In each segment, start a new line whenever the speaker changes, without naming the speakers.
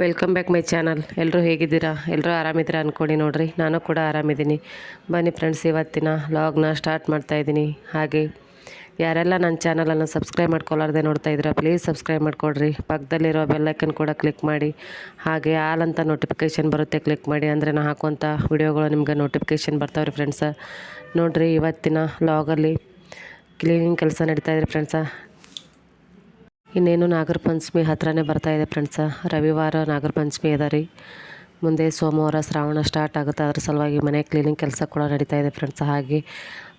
Welcome back my channel. ಎಲ್ಲರೂ ಹೇಗಿದ್ದೀರಾ? ಎಲ್ಲರೂ ಆರಾಮಿದ್ದೀರಾ ಅಂದ್ಕೊಂಡು ನೋಡಿರಿ. ನಾನು ಕೂಡ ಆರಾಮಿದ್ದೀನಿ. ಬನ್ನಿ ಫ್ರೆಂಡ್ಸ್, ಇವತ್ತಿನ ವ್ಲಾಗ್ನ ಸ್ಟಾರ್ಟ್ ಮಾಡ್ತಾಯಿದ್ದೀನಿ ಹಾಗೆ ಯಾರೆಲ್ಲ ನನ್ನ ಚಾನಲನ್ನು ಸಬ್ಸ್ಕ್ರೈಬ್ ಮಾಡ್ಕೊಳ್ಳಾರ್ದೆ ನೋಡ್ತಾ ಇದ್ದೀರಾ, ಪ್ಲೀಸ್ ಸಬ್ಸ್ಕ್ರೈಬ್ ಮಾಡ್ಕೊಡ್ರಿ. ಪಕ್ಕದಲ್ಲಿರೋ ಬೆಲ್ಲೈಕನ್ ಕೂಡ ಕ್ಲಿಕ್ ಮಾಡಿ. ಹಾಗೆ ಆಲ್ ಅಂತ ನೋಟಿಫಿಕೇಷನ್ ಬರುತ್ತೆ, ಕ್ಲಿಕ್ ಮಾಡಿ. ಅಂದರೆ ನಾನು ಹಾಕುವಂಥ ವೀಡಿಯೋಗಳು ನಿಮ್ಗೆ ನೋಟಿಫಿಕೇಷನ್ ಬರ್ತಾವ್ರಿ ಫ್ರೆಂಡ್ಸ. ನೋಡಿರಿ, ಇವತ್ತಿನ ವ್ಲಾಗಲ್ಲಿ ಕ್ಲೀನಿಂಗ್ ಕೆಲಸ ನಡೀತಾ ಇದ್ರಿ ಫ್ರೆಂಡ್ಸ. ಇನ್ನೇನು ನಾಗರ ಪಂಚಮಿ ಹತ್ರನೇ ಇದೆ ಫ್ರೆಂಡ್ಸ ರವಿವಾರ ನಾಗರ ಪಂಚಮಿ ಅದ ರೀ. ಮುಂದೆ ಸೋಮವಾರ ಶ್ರಾವಣ ಸ್ಟಾರ್ಟ್ ಆಗುತ್ತೆ. ಅದ್ರ ಸಲುವಾಗಿ ಮನೆ ಕ್ಲೀನಿಂಗ್ ಕೆಲಸ ಕೂಡ ನಡೀತಾ ಇದೆ ಫ್ರೆಂಡ್ಸ್ ಹಾಗೆ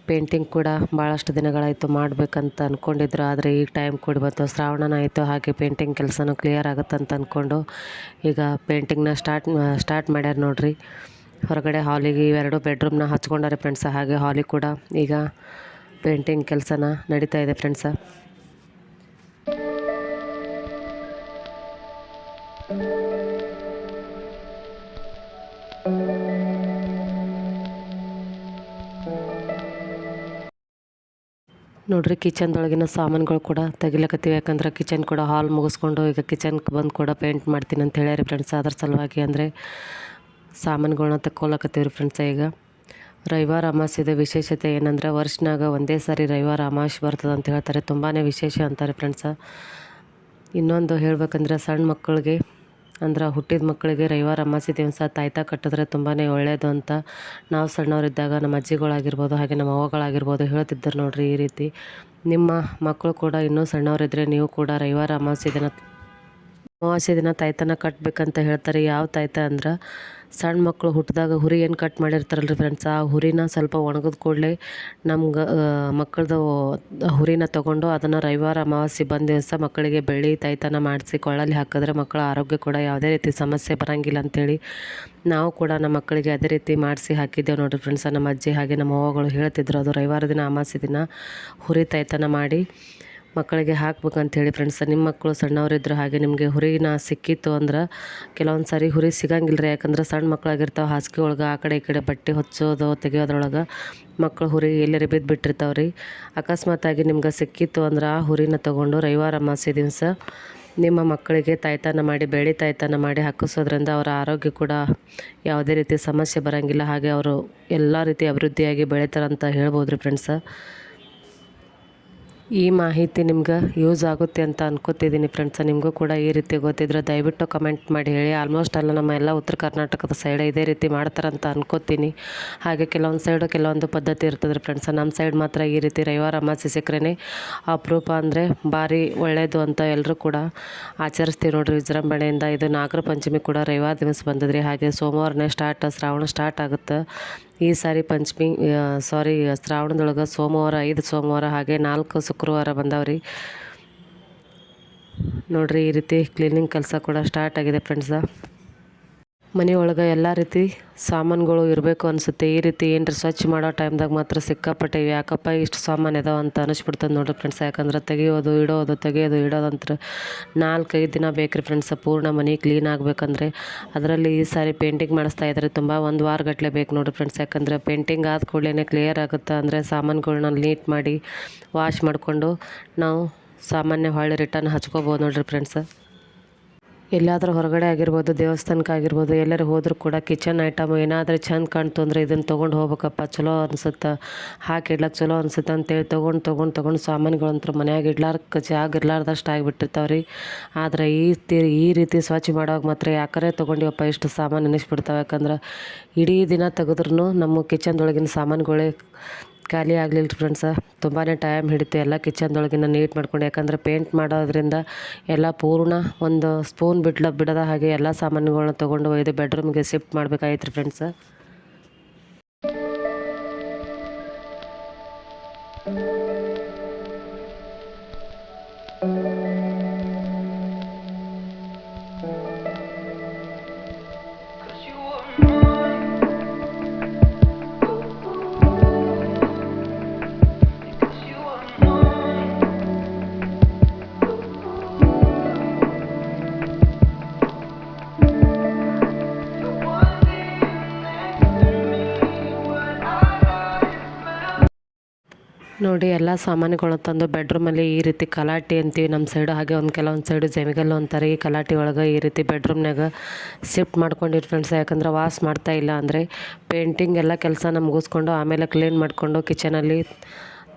ಪೇಂಟಿಂಗ್ ಕೂಡ ಭಾಳಷ್ಟು ದಿನಗಳಾಯಿತು ಮಾಡಬೇಕಂತ ಅಂದ್ಕೊಂಡಿದ್ರು ಆದರೆ ಈಗ ಟೈಮ್ ಕೂಡಿ ಬಂತು. ಶ್ರಾವಣನ ಆಯಿತು. ಹಾಗೆ ಪೇಂಟಿಂಗ್ ಕೆಲಸನೂ ಕ್ಲಿಯರ್ ಆಗುತ್ತೆ ಅಂತ ಅಂದ್ಕೊಂಡು ಈಗ ಪೇಂಟಿಂಗ್ನ ಸ್ಟಾರ್ಟ್ ಸ್ಟಾರ್ಟ್ ಮಾಡ್ಯಾರ ನೋಡ್ರಿ. ಹೊರಗಡೆ ಹಾಲಿಗೆ ಇವೆರಡು ಬೆಡ್ರೂಮ್ನ ಹಚ್ಕೊಂಡಾರೆ ಫ್ರೆಂಡ್ಸ್ ಹಾಗೆ ಹಾಲಿಗೆ ಕೂಡ ಈಗ ಪೇಂಟಿಂಗ್ ಕೆಲಸನ ನಡೀತಾ ಇದೆ ಫ್ರೆಂಡ್ಸ ನೋಡ್ರಿ, ಕಿಚನ್ದೊಳಗಿನ ಸಾಮಾನುಗಳು ಕೂಡ ತೆಗಿಲಕತ್ತೀವಿ. ಯಾಕಂದ್ರೆ ಕಿಚನ್ ಕೂಡ ಹಾಲ್ ಮುಗಿಸ್ಕೊಂಡು ಈಗ ಕಿಚನ್ಗೆ ಬಂದು ಕೂಡ ಪೇಂಟ್ ಮಾಡ್ತೀನಿ ಅಂತ ಹೇಳ್ಯಾರಿ ಫ್ರೆಂಡ್ಸ್ ಅದ್ರ ಸಲುವಾಗಿ ಅಂದರೆ ಸಾಮಾನುಗಳನ್ನ ತಕ್ಕೊಳಕತ್ತೀವಿ ರೀ ಫ್ರೆಂಡ್ಸ ಈಗ ರವಿವಾರ ಅಮಾಸ್ಯದ ವಿಶೇಷತೆ ಏನಂದ್ರೆ ವರ್ಷನಾಗ ಒಂದೇ ಸಾರಿ ರವಿವಾರ ಅಮಾವಾಸ್ಯೆ ಬರ್ತದೆ ಅಂತ ಹೇಳ್ತಾರೆ. ತುಂಬಾ ವಿಶೇಷ ಅಂತಾರೆ ಫ್ರೆಂಡ್ಸ ಇನ್ನೊಂದು ಹೇಳ್ಬೇಕಂದ್ರೆ ಸಣ್ಣ ಮಕ್ಕಳಿಗೆ ಅಂದ್ರೆ ಹುಟ್ಟಿದ ಮಕ್ಕಳಿಗೆ ರವಿವಾರ ಅಮಾಸಿ ದಿವಸ ತಾಯ್ತ ಕಟ್ಟಿದ್ರೆ ತುಂಬಾ ಒಳ್ಳೆಯದು ಅಂತ ನಾವು ಸಣ್ಣವರಿದ್ದಾಗ ನಮ್ಮ ಅಜ್ಜಿಗಳಾಗಿರ್ಬೋದು ಹಾಗೆ ನಮ್ಮ ಅವ್ವಗಳಾಗಿರ್ಬೋದು ಹೇಳ್ತಿದ್ದರು ನೋಡ್ರಿ ಈ ರೀತಿ. ನಿಮ್ಮ ಮಕ್ಕಳು ಕೂಡ ಇನ್ನೂ ಸಣ್ಣವರಿದ್ದರೆ ನೀವು ಕೂಡ ರವಿವಾರ ಅಮಾವಾಸ್ಯೆ ದಿನ ಅಮಾವಾಸ್ಯೆ ದಿನ ತಾಯ್ತನ ಕಟ್ಟಬೇಕಂತ ಹೇಳ್ತಾರೆ. ಯಾವ ತಾಯ್ತ ಅಂದ್ರೆ ಸಣ್ಣ ಮಕ್ಕಳು ಹುಟ್ಟಿದಾಗ ಹುರಿ ಏನು ಕಟ್ ಮಾಡಿರ್ತಾರಲ್ರಿ ಫ್ರೆಂಡ್ಸ್ ಆ ಹುರಿನ ಸ್ವಲ್ಪ ಒಣಗಿದ ಕೂಡಲೇ ನಮ್ಗೆ ಮಕ್ಕಳದು ಹುರಿನ ತೊಗೊಂಡು ಅದನ್ನು ರವಿವಾರ ಅಮಾವಾಸ್ಯೆ ಬಂದ ದಿವಸ ಮಕ್ಕಳಿಗೆ ಬೆಳ್ಳಿ, ತಾಯ್ತನ ಮಾಡಿಸಿ ಕೊಳ್ಳಲ್ಲಿ ಹಾಕಿದ್ರೆ ಮಕ್ಕಳ ಆರೋಗ್ಯ ಕೂಡ ಯಾವುದೇ ರೀತಿ ಸಮಸ್ಯೆ ಬರೋಂಗಿಲ್ಲ ಅಂಥೇಳಿ ನಾವು ಕೂಡ ನಮ್ಮ ಮಕ್ಕಳಿಗೆ ಅದೇ ರೀತಿ ಮಾಡಿಸಿ ಹಾಕಿದ್ದೇವೆ ನೋಡಿರಿ ಫ್ರೆಂಡ್ಸ್ ನಮ್ಮ ಅಜ್ಜಿ ಹಾಗೆ ನಮ್ಮ ಅವ್ವಗಳು ಹೇಳ್ತಿದ್ರು, ಅದು ರವಿವಾರ ದಿನ ಅಮಾವಾಸ್ಯೆ ದಿನ ಹುರಿ, ತಾಯ್ತನ ಮಾಡಿ ಮಕ್ಕಳಿಗೆ ಹಾಕ್ಬೇಕಂತೇಳಿ ಫ್ರೆಂಡ್ಸ್ ನಿಮ್ಮ ಮಕ್ಕಳು ಸಣ್ಣವರಿದ್ರು ಹಾಗೆ ನಿಮಗೆ ಹುರಿನ ಸಿಕ್ಕಿತ್ತು ಅಂದ್ರೆ ಕೆಲವೊಂದು ಸಾರಿ ಹುರಿ ಸಿಗಂಗಿಲ್ಲ ರೀ ಯಾಕಂದ್ರೆ ಸಣ್ಣ ಮಕ್ಕಳಾಗಿರ್ತಾವೆ ಹಾಸಿಗೆ ಒಳಗೆ ಆ ಕಡೆ ಈ ಕಡೆ ಬಟ್ಟೆ ಹೊಚ್ಚೋದು, ತೆಗಿಯೋದ್ರೊಳಗೆ ಮಕ್ಕಳು ಹುರಿ ಎಲ್ಲರಿ ಬಿದ್ದು ಬಿಟ್ಟಿರ್ತಾವೆ ರೀ ಅಕಸ್ಮಾತಾಗಿ ನಿಮ್ಗೆ ಸಿಕ್ಕಿತ್ತು ಅಂದ್ರೆ ಆ ಹುರಿನ ತೊಗೊಂಡು ರವಿವಾರ ಅಮಾಸೆ ದಿವಸ ನಿಮ್ಮ ಮಕ್ಕಳಿಗೆ ತಾಯ್ತನ ಮಾಡಿ ಬೆಳೆ ತಾಯ್ತನ ಮಾಡಿ ಹಾಕಿಸೋದ್ರಿಂದ ಅವರ ಆರೋಗ್ಯ ಕೂಡ ಯಾವುದೇ ರೀತಿ ಸಮಸ್ಯೆ ಬರೋಂಗಿಲ್ಲ. ಹಾಗೆ ಅವರು ಎಲ್ಲ ರೀತಿ ಅಭಿವೃದ್ಧಿಯಾಗಿ ಬೆಳೀತಾರಂತ ಹೇಳ್ಬೋದು ರೀ ಫ್ರೆಂಡ್ಸ ಈ ಮಾಹಿತಿ ನಿಮ್ಗೆ ಯೂಸ್ ಆಗುತ್ತೆ ಅಂತ ಅನ್ಕೋತಿದ್ದೀನಿ ಫ್ರೆಂಡ್ಸ ನಿಮಗೂ ಕೂಡ ಈ ರೀತಿ ಗೊತ್ತಿದ್ರೆ ದಯವಿಟ್ಟು ಕಮೆಂಟ್ ಮಾಡಿ ಹೇಳಿ. ಆಲ್ಮೋಸ್ಟ್ ಅಲ್ಲ, ನಮ್ಮ ಎಲ್ಲ ಉತ್ತರ ಕರ್ನಾಟಕದ ಸೈಡ್ ಇದೇ ರೀತಿ ಮಾಡ್ತಾರಂತ ಅನ್ಕೋತೀನಿ. ಹಾಗೆ ಕೆಲವೊಂದು ಸೈಡು ಕೆಲವೊಂದು ಪದ್ಧತಿ ಇರ್ತದೆ ಫ್ರೆಂಡ್ಸ ನಮ್ಮ ಸೈಡ್ ಮಾತ್ರ ಈ ರೀತಿ ರವಿವಾರ ಅಮಾಸಿ ಸಿಕ್ಕರೆ ಅಪರೂಪ ಅಂದರೆ ಭಾರಿ ಒಳ್ಳೆಯದು ಅಂತ ಎಲ್ಲರೂ ಕೂಡ ಆಚರಿಸ್ತೀವಿ ನೋಡ್ರಿ. ವಿಜೃಂಭಣೆಯಿಂದ ಇದು ನಾಗರ ಪಂಚಮಿ ಕೂಡ ರವಿವಾರ ದಿವಸ ಬಂದದ್ರಿ. ಹಾಗೆ ಸೋಮವಾರನೇ ಸ್ಟಾರ್ಟ್ ಶ್ರಾವಣ ಸ್ಟಾರ್ಟ್ ಆಗುತ್ತೆ. ಈ ಸಾರಿ ಪಂಚಮಿ ಸಾರಿ ಶ್ರಾವಣದೊಳಗೆ ಸೋಮವಾರ, ಐದು ಸೋಮವಾರ ಹಾಗೆ ನಾಲ್ಕು ಶುಕ್ರವಾರ ಬಂದವ್ರಿ. ನೋಡ್ರಿ ಈ ರೀತಿ ಕ್ಲೀನಿಂಗ್ ಕೆಲಸ ಕೂಡ ಸ್ಟಾರ್ಟ್ ಆಗಿದೆ ಫ್ರೆಂಡ್ಸ ಮನೆಯೊಳಗೆ ಎಲ್ಲ ರೀತಿ ಸಾಮಾನುಗಳು ಇರಬೇಕು ಅನಿಸುತ್ತೆ. ಈ ರೀತಿ ಏನರ ಸ್ವಚ್ಛ ಮಾಡೋ ಟೈಮ್ದಾಗ ಮಾತ್ರ ಸಿಕ್ಕಾಪಟ್ಟೆ ಯಾಕಪ್ಪ ಇಷ್ಟು ಸಾಮಾನು ಇದಾವೆ ಅಂತ ಅನಿಸ್ಬಿಡ್ತದೆ ನೋಡಿರಿ ಫ್ರೆಂಡ್ಸ್ ಯಾಕಂದ್ರೆ ತೆಗೆಯೋದು, ಇಡೋದು, ತೆಗೆಯೋದು ಇಡೋದಂತ್ರ ನಾಲ್ಕೈದು ದಿನ ಬೇಕು ಫ್ರೆಂಡ್ಸ್ ಪೂರ್ಣ ಮನೆ ಕ್ಲೀನ್ ಆಗಬೇಕಂದ್ರೆ. ಅದರಲ್ಲಿ ಈ ಸಾರಿ ಪೇಂಟಿಂಗ್ ಮಾಡಿಸ್ತಾ ಇದ್ದಾರೆ ತುಂಬ ಒಂದು ವಾರ ಗಟ್ಟಲೆ ಬೇಕು ನೋಡಿರಿ ಫ್ರೆಂಡ್ಸ್ ಯಾಕಂದರೆ ಪೇಂಟಿಂಗ್ ಆದ ಕೂಡಲೇ ಕ್ಲಿಯರ್ ಆಗುತ್ತೆ. ಅಂದರೆ ಸಾಮಾನುಗಳ್ನ ನೀಟ್ ಮಾಡಿ ವಾಶ್ ಮಾಡಿಕೊಂಡು ನಾವು ಸಾಮಾನ್ಯ ಹೊಳ್ಳಿ ರಿಟರ್ನ್ ಹಚ್ಕೋಬೋದು ನೋಡಿರಿ ಫ್ರೆಂಡ್ಸ್ ಎಲ್ಲಾದರೂ ಹೊರಗಡೆ ಆಗಿರ್ಬೋದು, ದೇವಸ್ಥಾನಕ್ಕೆ ಆಗಿರ್ಬೋದು, ಎಲ್ಲರೂ ಹೋದರೂ ಕೂಡ ಕಿಚನ್ ಐಟಮ್ ಏನಾದರೂ ಚಂದ ಕಾಣ್ತು ಅಂದರೆ ಇದನ್ನು ತೊಗೊಂಡು ಹೋಗ್ಬೇಕಪ್ಪ, ಚಲೋ ಅನ್ಸುತ್ತೆ. ಹಾಕಿಡ್ಲಕ್ಕೆ ಚಲೋ ಅನ್ಸುತ್ತೆ ಅಂತೇಳಿ ತೊಗೊಂಡು ತೊಗೊಂಡು ತೊಗೊಂಡು ಸಾಮಾನುಗಳಂತೂ ಮನೆಯಾಗ ಇಡ್ಲಾರ್ಕ ಜಾಗ ಇರ್ಲಾರ್ದಷ್ಟು ಆಗಿಬಿಟ್ಟಿರ್ತಾವೆ ರೀ ಆದರೆ ಈ ಈ ರೀತಿ ಸ್ವಚ್ಛ ಮಾಡೋವಾಗ ಮಾತ್ರ ಯಾಕರೆ ತೊಗೊಂಡಿವಪ್ಪ ಇಷ್ಟು ಸಾಮಾನು ನೆನೆಸ್ಬಿಡ್ತಾವೆ. ಯಾಕಂದ್ರೆ ಇಡೀ ದಿನ ತೆಗೆದ್ರೂ ನಮ್ಮ ಕಿಚನ್ದೊಳಗಿನ ಸಾಮಾನುಗಳೇ ಖಾಲಿ ಆಗಲಿಲ್ಲ ಫ್ರೆಂಡ್ಸ ತುಂಬಾ ಟೈಮ್ ಹಿಡಿತು. ಎಲ್ಲ ಕಿಚನ್ದೊಳಗಿನ ನೀಟ್ ಮಾಡ್ಕೊಂಡು, ಯಾಕಂದ್ರೆ ಪೇಂಟ್ ಮಾಡೋದ್ರಿಂದ ಎಲ್ಲ ಪೂರ್ಣ ಒಂದು ಸ್ಪೂನ್ ಬಿಡ್ಲ, ಬಿಡದ ಹಾಗೆ ಎಲ್ಲ ಸಾಮಾನುಗಳನ್ನ ತೊಗೊಂಡು ಒಯ್ದು ಬೆಡ್ರೂಮ್ಗೆ ಶಿಫ್ಟ್ ಮಾಡ್ಬೇಕಾಯ್ತು ರೀ ಫ್ರೆಂಡ್ಸ
Cause
ನೋಡಿ ಎಲ್ಲ ಸಾಮಾನುಗಳು ತಂದು ಬೆಡ್ರೂಮಲ್ಲಿ ಈ ರೀತಿ ಕಲಾಟಿ ಅಂತೀವಿ. ನಮ್ಮ ಸೈಡು ಹಾಗೆ ಒಂದು ಕೆಲವೊಂದು ಸೈಡು ಜಮಿಗಲ್ಲು ಅಂತಾರೆ. ಈ ಕಲಾಟಿ ಒಳಗೆ ಈ ರೀತಿ ಬೆಡ್ರೂಮ್ನಾಗ ಶಿಫ್ಟ್ ಮಾಡ್ಕೊಂಡಿರಿ ಫ್ರೆಂಡ್ಸ್ ಯಾಕಂದ್ರೆ ವಾಸ್ ಮಾಡ್ತಾ ಇಲ್ಲ ಅಂದರೆ ಪೇಂಟಿಂಗ್ ಎಲ್ಲ ಕೆಲಸ ಮುಗಿಸ್ಕೊಂಡು ಆಮೇಲೆ ಕ್ಲೀನ್ ಮಾಡಿಕೊಂಡು ಕಿಚನಲ್ಲಿ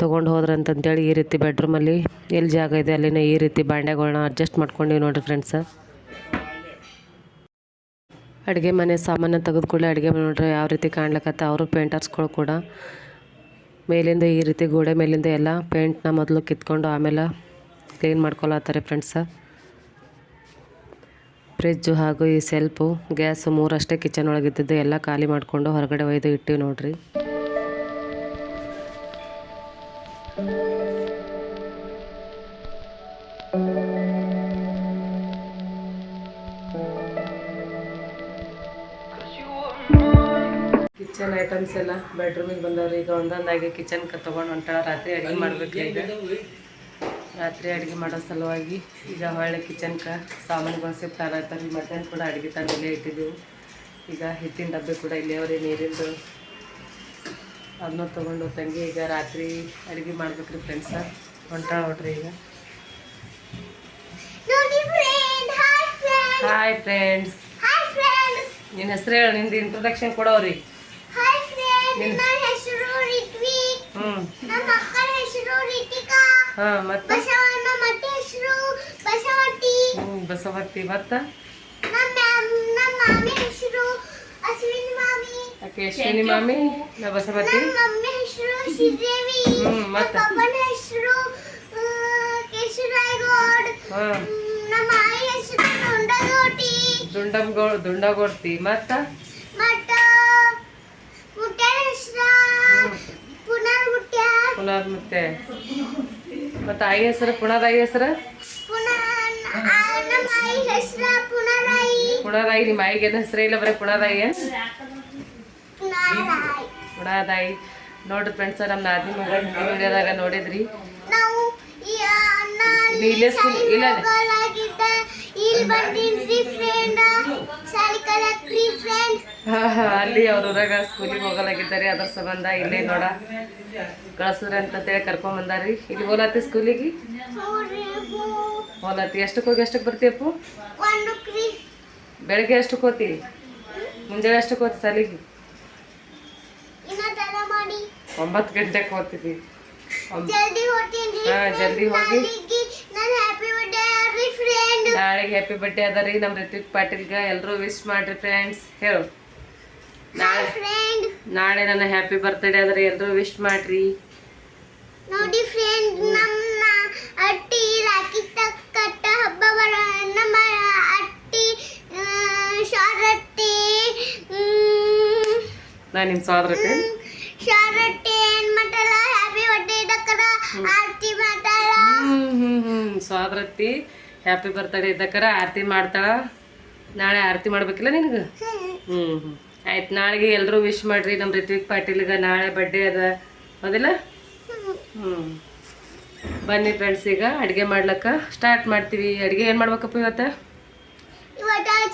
ತೊಗೊಂಡು ಹೋದ್ರೆ ಅಂತಂತೇಳಿ ಈ ರೀತಿ ಬೆಡ್ರೂಮಲ್ಲಿ ಎಲ್ಲಿ ಜಾಗ ಇದೆ ಅಲ್ಲಿನ ಈ ರೀತಿ ಬಾಂಡೆಗಳನ್ನ ಅಡ್ಜಸ್ಟ್ ಮಾಡ್ಕೊಂಡಿವಿ ನೋಡಿರಿ ಫ್ರೆಂಡ್ಸ್ ಅಡುಗೆ ಮನೆ ಸಾಮಾನು ತೆಗೆದುಕೊಳ್ಳಿ ಅಡುಗೆ ಮನೆ ನೋಡ್ರಿ. ಯಾವ ರೀತಿ ಕಾಣ್ಲಕತ್ತ ಅವರು ಪೇಂಟರ್ಸ್ಗಳು ಕೂಡ. ಮೇಲಿಂದ ಈ ರೀತಿ ಗೋಡೆ ಮೇಲಿಂದ ಎಲ್ಲ ಪೇಂಟ್ನ ಮೊದಲು ಕಿತ್ಕೊಂಡು ಆಮೇಲೆ ಕ್ಲೀನ್ ಮಾಡ್ಕೊಳತ್ತಾರೆ ಫ್ರೆಂಡ್ಸ ಫ್ರಿಜ್ಜು ಹಾಗೂ ಈ ಸೆಲ್ಫು ಗ್ಯಾಸು ಮೂರಷ್ಟೇ ಕಿಚನ್ ಒಳಗಿದ್ದದ್ದು, ಎಲ್ಲ ಖಾಲಿ ಮಾಡಿಕೊಂಡು ಹೊರಗಡೆ ಒಯ್ದು ಇಟ್ಟಿವಿ ನೋಡ್ರಿ. ಐಟಮ್ಸ್ ಎಲ್ಲ ಬೆಡ್ರೂಮಿಗೆ ಬಂದವ್ರಿ ಈಗ ಒಂದೊಂದಾಗಿ ಕಿಚನ್ಗೆ ತಗೊಂಡು ಹೊಂಟಾಳ ರಾತ್ರಿ ಅಡುಗೆ ಮಾಡ್ಬೇಕು ಈಗ. ರಾತ್ರಿ ಅಡುಗೆ ಮಾಡೋ ಸಲುವಾಗಿ ಈಗ ಹೊಳ್ಳೆ ಕಿಚನ್ಗೆ ಸಾಮಾನುಗಳು ಶಿಫ್ಟ್ ರೀ ಮಧ್ಯಾಹ್ನ ಕೂಡ ಅಡುಗೆ ತಂದಿಲ್ಲೇ ಇಟ್ಟಿದ್ದೀವಿ. ಈಗ ಹಿಟ್ಟಿನ ಡಬ್ಬೆ ಕೂಡ ಇಲ್ಲೇ ಅವ್ರಿ ನೀರಿಂದು. ಅದನ್ನ ತೊಗೊಂಡು ತಂಗಿ ಈಗ ರಾತ್ರಿ ಅಡುಗೆ ಮಾಡ್ಬೇಕ್ರಿ ಫ್ರೆಂಡ್ಸ ಹೊಂಟಾಳ ನೋಡ್ರಿ ಈಗ.
ನೋಡಿ friend hi friend
hi friends ನಿನ್ನ ಹೆಸರು ಹೇಳಿ ನಿಂದು ಇಂಟ್ರೊಡಕ್ಷನ್ ಕೊಡೋರಿ.
ನನ್ನ ಹೆಸರು ರಿತ್ವಿಕ್
ಹ್ಞೂ
ನಮ್ಮ ಅಕ್ಕನ ಹೆಸರು ರಿತಿಕಾ
ಹಾಂ ಮತ್ತು
ಬಸವಣ್ಣ ಮತ್ತೆ ಹೆಸರು ಬಸವಟ್ಟಿ
ಹ್ಞೂ ಬಸವತ್ತಿ ಮತ್ತು
ನಮ್ಮ ನಮ್ಮ ಮಾಮಿ ಹೆಸರು ಅಶ್ವಿನಿ ಮಾಮಿ
ಆಕೆ ಅಶ್ವಿನಿ ಮಾಮಿ ನಾ ಬಸವತಿ
ನಮ್ಮ ಮಮ್ಮಿ ಹೆಸರು ಶ್ರೀದೇವಿ
ಹ್ಮ್,
ನಮ್ಮ
ಮತ್ತೆ?
ಪಪ್ಪನ ಹೆಸರು ಕೇಶರಾಯಗೌಡ್
ಹಾಂ
ನಮ್ಮ ಆಯಿ ಹೆಸರು ದೊಂಡಗೋಟಿ
ದುಂಡಮ್ಗೋ ದುಂಡಗೋಡ್ತಿ ಮತ್ತ
ಮತ್ತ ಮುಟ್ಟ್ಯಾನ ಹೆಸರು ಪುನರ್
ಪುನರ್ ಮತ್ತೆ ಮತ್ತ ಆಯಿ ಹೆಸರು ಪುಣರಾಯಿ ಹೆಸರು?
ಪುನಃ ನಮ್ಮ ಆಯಿ ಹೆಸರು ಪುನರಾಯಿ
ನಿಮ್ಮ ಆಯಿಗೆ ಏನು ಹೆಸರೇ ಇಲ್ಲ ಬರೀ
ಪುನರಾಯಿ
ಪುಣರಾಯಿ ನೋಡ್ರಿ ಫ್ರೆಂಡ್ಸ್ ನಮ್ಮ ನಾದಿ ವಿಡಿಯೋದಾಗ ನೋಡಿದ್ರಿ. ಇಲ್ಲ school- ಇಲ್ಲ. ಅಲ್ಲಿ ಅವ್ರ ಊರಾಗ ಸ್ಕೂಲಿಗೆ ಹೋಗಲಾಗಿದ್ದಾರೆ. ಅದ್ರ ಸಂಬಂಧ ಇಲ್ಲೇ ನೋಡ. ಅಂತ ಅಂತೇಳಿ ಕರ್ಕೊಂಡ್ ಬಂದಾರಿ ಇಲ್ಲಿ ಹೋಲತ್ತಿ ಸ್ಕೂಲಿಗೆ ಹೋಲತ್ತಿ ಎಷ್ಟಕ್ಕೆ ಹೋಗಿ ಎಷ್ಟಕ್ಕೆ ಬರ್ತೀಯಪ್ಪು ಬೆಳಗ್ಗೆ ಎಷ್ಟಕ್ಕೆ ಹೋತಿ ಮುಂಜಾನೆ ಎಷ್ಟಕ್ಕೆ ಹೋತಿ ಸಲಿಗೆ ಒಂಬತ್ತು ಗಂಟೆಗೆ
ಹೋಗ್ತೀನಿ
ಹಾ, ಜಲ್ದಿ ಹೋಗಿ. ನಾಳೆಗೆ ಹ್ಯಾಪಿ ಬರ್ಡೇ ಅದ ರೀ ನಮ್ಮ ರಿತ್ವಿಕ್ ಪಾಟೀಲ್ಗೆ. ಎಲ್ಲರೂ ವಿಶ್ ಮಾಡ್ರಿ ಫ್ರೆಂಡ್ಸ್ ಹೇಳು. ನಾಳೆ
ಫ್ರೆಂಡ್
ನಾಳೆ ನನ್ನ ಹ್ಯಾಪಿ ಬರ್ತ್ಡೇ ಅದ ರೀ. ಎಲ್ಲರೂ ವಿಶ್ ಮಾಡ್ರಿ.
ನೋಡಿ ಫ್ರೆಂಡ್ ನಮ್ಮ ಅಟ್ಟಿ ರಾಖಿ ಕಟ್ಟ ಹಬ್ಬ ಬರ ನಮ್ಮ ಅಟ್ಟಿ ಶಾರಟ್ಟಿ
ನಾನು ನಿಮ್ಮ ಸೋದರತೆ.
ಶಾರಟ್ಟಿ ಏನ್ ಮಾಡಲ್ಲ ಹ್ಯಾಪಿ ಬರ್ಡೇ ದಕ್ಕರ ಆರ್ತಿ ಮಾಡಲ್ಲ
ಹ್ಮ್ ಹ್ಮ್ ಹ್ಮ್ ಸೋದರತ್ತಿ ಹ್ಯಾಪಿ ಬರ್ತಡೇ ಇದ್ದಕ್ಕರ ಆರತಿ ಮಾಡ್ತಾಳ. ನಾಳೆ ಆರತಿ ಮಾಡ್ಬೇಕಿಲ್ಲ ನಿನಗೆ? ಹ್ಞೂ ಹ್ಞೂ ಆಯ್ತು ನಾಳೆಗೆ ಎಲ್ಲರೂ ವಿಶ್ ಮಾಡ್ರಿ ನಮ್ಮ ರಿತ್ವಿಕ್ ಪಾಟೀಲ್ಗೆ. ನಾಳೆ ಬರ್ಡೇ ಅದ. ಹೌದಿಲ್ಲ? ಹ್ಞೂ ಬನ್ನಿ ಫ್ರೆಂಡ್ಸ್ ಈಗ ಅಡುಗೆ ಮಾಡ್ಲಕ್ಕ. ಸ್ಟಾರ್ಟ್ ಮಾಡ್ತೀವಿ. ಅಡುಗೆ ಏನು ಮಾಡ್ಬೇಕಪ್ಪ ಇವತ್ತು?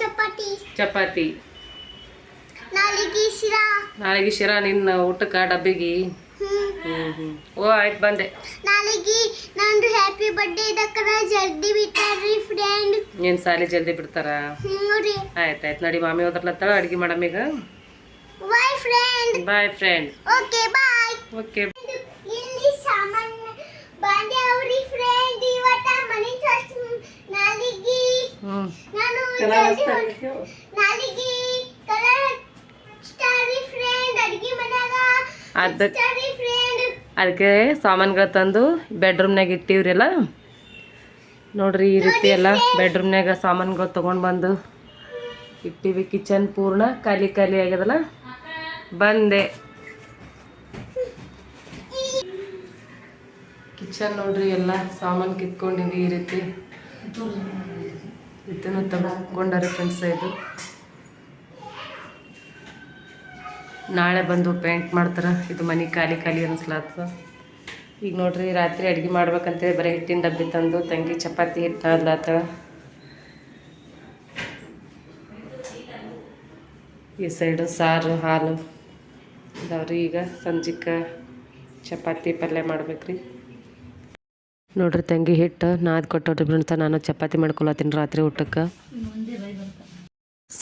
ಚಪಾತಿ.
ಚಪಾತಿ.
ನಾಳೆಗೆ ಶಿರಾ
ನಿನ್ನ ಊಟಕ್ಕೆ ಡಬ್ಬಿಗೆ. ಓ ಆಯ್ತು ಬಂದೆ.
ನಾಳೆಗೆ ನಂದು ಹ್ಯಾಪಿ ಬರ್ಡೇ ಇದಕ್ಕರ ಜಲ್ದಿ ಬಿಟ್ಟಾರ್ರಿ ಫ್ರೆಂಡ್
ನೀನು ಸಾಲಿ ಜಲ್ದಿ ಬಿಡ್ತಾರ?
ನೋಡಿ ರೀ.
ಆಯ್ತು ಆಯ್ತು. ನಡಿ ಮಾಮಿ ಹೋದ್ರಲತ್ತಾಳ ಅಡುಗೆ ಮಾಡಮ್ಮೀಗ
bye friend
bye friend
okay bye
okay
ಇಲ್ಲಿ ಸಾಮಾನ್ ಬಾಂಡೆ ಅವ್ರಿ ಫ್ರೆಂಡ್ ಇವತ್ತ ಮನೆ ತರ್ಸ್ ನಾಲಿಗಿ
ಹ್ಞೂ
ನಾನು ಜಲ್ದಿ
ಅದಕ್ಕೆ ಅದಕ್ಕೆ ಸಾಮಾನುಗಳು ತಂದು ಬೆಡ್ರೂಮ್ನಾಗ ಇಟ್ಟಿವ್ರಲ್ಲ. ನೋಡ್ರಿ ಈ ರೀತಿ ಎಲ್ಲ ಬೆಡ್ರೂಮ್ನಾಗ ಸಾಮಾನುಗಳು ತೊಗೊಂಡು ಬಂದು ಇಟ್ಟಿವಿ. ಕಿಚನ್ ಪೂರ್ಣ ಖಾಲಿ ಖಾಲಿ ಆಗ್ಯದಲ್ಲ. ಬಂದೆ. ಕಿಚನ್ ನೋಡ್ರಿ ಎಲ್ಲ ಸಾಮಾನು ಕಿತ್ಕೊಂಡಿವಿ ಈ ರೀತಿ. ಇದನ್ನು ತಗೊಂಡಾರೆ ಫ್ರೆಂಡ್ಸ್ ಇದು. ನಾಳೆ ಬಂದು ಪೇಂಟ್ ಮಾಡ್ತಾರೆ. ಇದು ಮನೆ ಖಾಲಿ ಖಾಲಿ ಅನಿಸ್ಲಾತ. ಈಗ ನೋಡ್ರಿ ರಾತ್ರಿ ಅಡುಗೆ ಮಾಡ್ಬೇಕಂತೇಳಿ ಬರೀ ಹಿಟ್ಟಿನ ಡಬ್ಬಿ ತಂದು, ತಂಗಿ ಚಪಾತಿ ಹಿಟ್ಟು ಅದ್ಲಾತ. ಈ ಸೈಡು ಸಾರು, ಹಾಲು. ಇದಾವ್ರಿ ಈಗ ಸಂಜಿಕ ಚಪಾತಿ ಪಲ್ಯ ಮಾಡ್ಬೇಕ್ರಿ. ನೋಡ್ರಿ ತಂಗಿ ಹಿಟ್ಟು, ನಾದ್ ಕೊಟ್ಟವ್ರಿ ಬಿಡ್ತ ನಾನು ಚಪಾತಿ ಮಾಡ್ಕೊಳತ್ತೀನಿ ರಾತ್ರಿ ಊಟಕ್ಕೆ.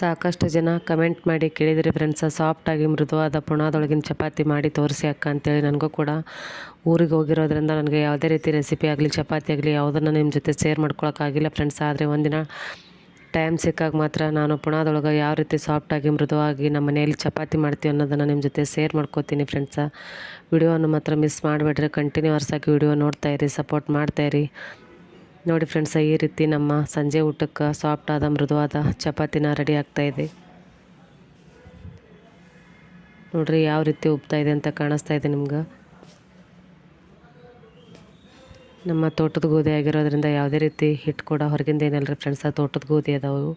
ಸಾಕಷ್ಟು ಜನ ಕಮೆಂಟ್ ಮಾಡಿ ಕೇಳಿದ್ರಿ ಫ್ರೆಂಡ್ಸ ಸಾಫ್ಟಾಗಿ ಮೃದುವಾದ ಪುಣಾದೊಳಗಿನ ಚಪಾತಿ ಮಾಡಿ ತೋರಿಸಿ ಅಕ್ಕ ಅಂತೇಳಿ ನನಗೂ ಕೂಡ. ಊರಿಗೆ ಹೋಗಿರೋದ್ರಿಂದ ನನಗೆ ಯಾವುದೇ ರೀತಿ ರೆಸಿಪಿ ಆಗಲಿ, ಚಪಾತಿ ಆಗಲಿ ಯಾವುದನ್ನು ನಿಮ್ಮ ಜೊತೆ ಶೇರ್ ಮಾಡ್ಕೊಳಕ್ಕಾಗಿಲ್ಲ ಫ್ರೆಂಡ್ಸ್ ಆದರೆ ಒಂದಿನ ಟೈಮ್ ಸಿಕ್ಕಾಗ ಮಾತ್ರ ನಾನು ಪುಣಾದೊಳಗೆ ಯಾವ ರೀತಿ ಸಾಫ್ಟಾಗಿ ಮೃದುವಾಗಿ ನಮ್ಮ ಮನೆಯಲ್ಲಿ ಚಪಾತಿ ಮಾಡ್ತೀವಿ ಅನ್ನೋದನ್ನು ನಿಮ್ಮ ಜೊತೆ ಶೇರ್ ಮಾಡ್ಕೋತೀನಿ ಫ್ರೆಂಡ್ಸ ವಿಡಿಯೋನ ಮಾತ್ರ ಮಿಸ್ ಮಾಡಬೇಡ್ರಿ. ಕಂಟಿನ್ಯೂ ಆಗಿ ವಿಡಿಯೋ ನೋಡ್ತಾಯಿರಿ ಸಪೋರ್ಟ್ ಮಾಡ್ತಾಯಿರಿ ನೋಡಿ ಫ್ರೆಂಡ್ಸ್ ಈ ರೀತಿ ನಮ್ಮ ಸಂಜೆ ಊಟಕ್ಕೆ ಸಾಫ್ಟ್ ಆದ, ಮೃದುವಾದ ಚಪಾತಿನ ರೆಡಿ ಆಗ್ತಾ ಇದೆ. ನೋಡ್ರಿ ಯಾವ ರೀತಿ ಉಬ್ತಾ ಇದೆ ಅಂತ ಕಾಣಿಸ್ತಾ ಇದೆ ನಿಮ್ಗೆ. ನಮ್ಮ ತೋಟದ ಗೋಧಿ ಆಗಿರೋದ್ರಿಂದ ಯಾವುದೇ ರೀತಿ ಹಿಟ್ಟು ಕೂಡ ಹೊರಗಿಂದ ಏನಲ್ಲ ರೀ ಆ ತೋಟದ ಗೋಧಿ ಅದಾವು.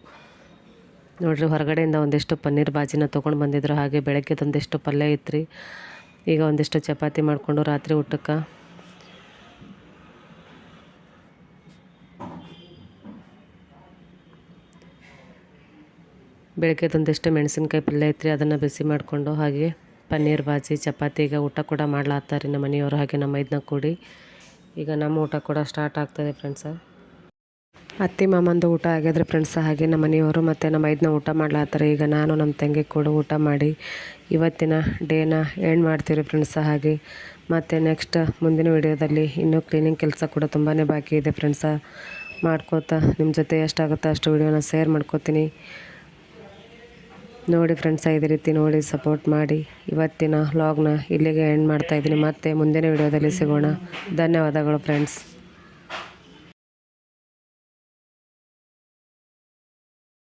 ನೋಡಿರಿ ಹೊರಗಡೆಯಿಂದ ಒಂದಿಷ್ಟು ಪನ್ನೀರ್ ಬಾಜಿನ ತೊಗೊಂಡು ಬಂದಿದ್ರು, ಹಾಗೆ ಬೆಳಗ್ಗೆದೊಂದಿಷ್ಟು ಪಲ್ಯ ಇತ್ತು ರೀ ಈಗ ಒಂದಿಷ್ಟು ಚಪಾತಿ ಮಾಡಿಕೊಂಡು ರಾತ್ರಿ ಊಟಕ್ಕೆ ಬೆಳಗ್ಗೆದೊಂದಿಷ್ಟು ಮೆಣಸಿನ್ಕಾಯಿ ಪಲ್ಯ ಐತ್ರಿ, ಅದನ್ನು ಬಿಸಿ ಮಾಡಿಕೊಂಡು ಹಾಗೆ ಪನ್ನೀರ್ ಬಾಜಿ, ಚಪಾತಿ, ಈಗ ಊಟ ಕೂಡ ಮಾಡ್ಲಾತ್ತಾರೆ ನಮ್ಮ ಮನೆಯವರು, ಹಾಗೆ ನಮ್ಮ ಇದನ್ನ ಕೂಡಿ. ಈಗ ನಮ್ಮ ಊಟ ಕೂಡ ಸ್ಟಾರ್ಟ್ ಆಗ್ತದೆ ಫ್ರೆಂಡ್ಸ ಅತ್ತಿ ಮಾಮಂದು ಊಟ ಆಗಿದ್ರೆ ಫ್ರೆಂಡ್ಸ ಹಾಗೆ ನಮ್ಮ ಮನೆಯವರು ಮತ್ತು ನಮ್ಮ ಐದನ್ನ ಊಟ ಮಾಡ್ಲಾತ್ತಾರೆ. ಈಗ ನಾನು ನಮ್ಮ ತಂಗಿ ಕೂಡ ಊಟ ಮಾಡಿ ಇವತ್ತಿನ ಡೇನ ಎಂಡ್ ಮಾಡ್ತೀವಿ ಫ್ರೆಂಡ್ಸ ಹಾಗೆ. ಮತ್ತು ನೆಕ್ಸ್ಟ್ ಮುಂದಿನ ವಿಡಿಯೋದಲ್ಲಿ ಇನ್ನೂ ಕ್ಲೀನಿಂಗ್ ಕೆಲಸ ಕೂಡ ತುಂಬಾ ಬಾಕಿ ಇದೆ ಫ್ರೆಂಡ್ಸ ಮಾಡ್ಕೋತಾ ನಿಮ್ಮ ಜೊತೆ ಎಷ್ಟಾಗುತ್ತೋ ಅಷ್ಟು ವಿಡಿಯೋನ ಶೇರ್ ಮಾಡ್ಕೋತೀನಿ. ನೋಡಿ ಫ್ರೆಂಡ್ಸ್ ಇದೇ ರೀತಿ ನೋಡಿ ಸಪೋರ್ಟ್ ಮಾಡಿ. ಇವತ್ತಿನ ವ್ಲಾಗ್ನ ಇಲ್ಲಿಗೆ ಎಂಡ್ ಮಾಡ್ತಾ ಇದ್ದೀನಿ. ಮತ್ತೆ ಮುಂದಿನ ವಿಡಿಯೋದಲ್ಲಿ ಸಿಗೋಣ. ಧನ್ಯವಾದಗಳು ಫ್ರೆಂಡ್ಸ್